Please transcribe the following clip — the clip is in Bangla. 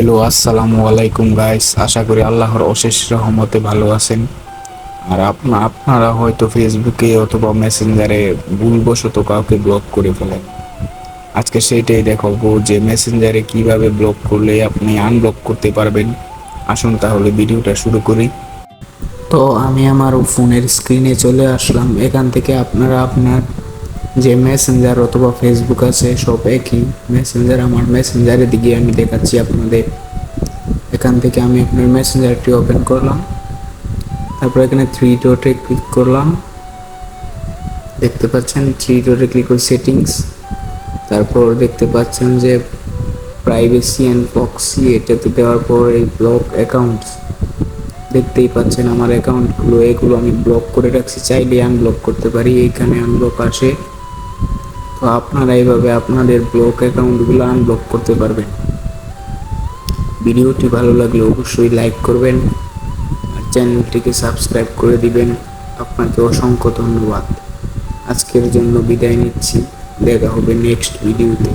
হ্যালো, আসসালামু আলাইকুম গাইস আশা করি আল্লাহর অশেষ রহমতে ভালো আছেন। আর আপনা, আপনারা হয়তো ফেসবুকে অথবা মেসেঞ্জারে ভুলবশত কাউকে ব্লক করে ফেলেন। আজকে সেইটাই দেখাবো যে মেসেঞ্জারে কীভাবে ব্লক করলে আপনি আনব্লক করতে পারবেন। আসুন তাহলে ভিডিওটা শুরু করি। তো আমি আমার ফোনের স্ক্রিনে চলে আসলাম। এখান থেকে আপনারা আপনার যে মেসেঞ্জার অথবা ফেসবুক আছে, সব একই। মেসেঞ্জার আমার মেসেঞ্জারের দিকে আমি দেখাচ্ছি আপনাদের। এখান থেকে আমি আপনার মেসেঞ্জারটি ওপেন করলাম। তারপর এখানে থ্রি ডটে ক্লিক করলাম। দেখতে পাচ্ছেন থ্রি ডটে ক্লিক করে সেটিংস তারপর দেখতে পাচ্ছেন যে প্রাইভেসি অ্যান্ড পক্সি এটাতে দেওয়ার পর এই ব্লক অ্যাকাউন্টস দেখতেই পাচ্ছেন আমার অ্যাকাউন্টগুলো এগুলো আমি ব্লক করে রাখছি। চাইলে আনব্লক করতে পারি। এইখানে আনব্লক আসে। তো আপনারা এইভাবে আপনাদের ব্লক অ্যাকাউন্টগুলো আনব্লক করতে পারবেন। ভিডিওটি ভালো লাগলে অবশ্যই লাইক করবেন আর চ্যানেলটিকে সাবস্ক্রাইব করে দিবেন। আপনাকে অসংখ্য ধন্যবাদ। আজকের জন্য বিদায় নিচ্ছি। দেখা হবে নেক্সট ভিডিওতে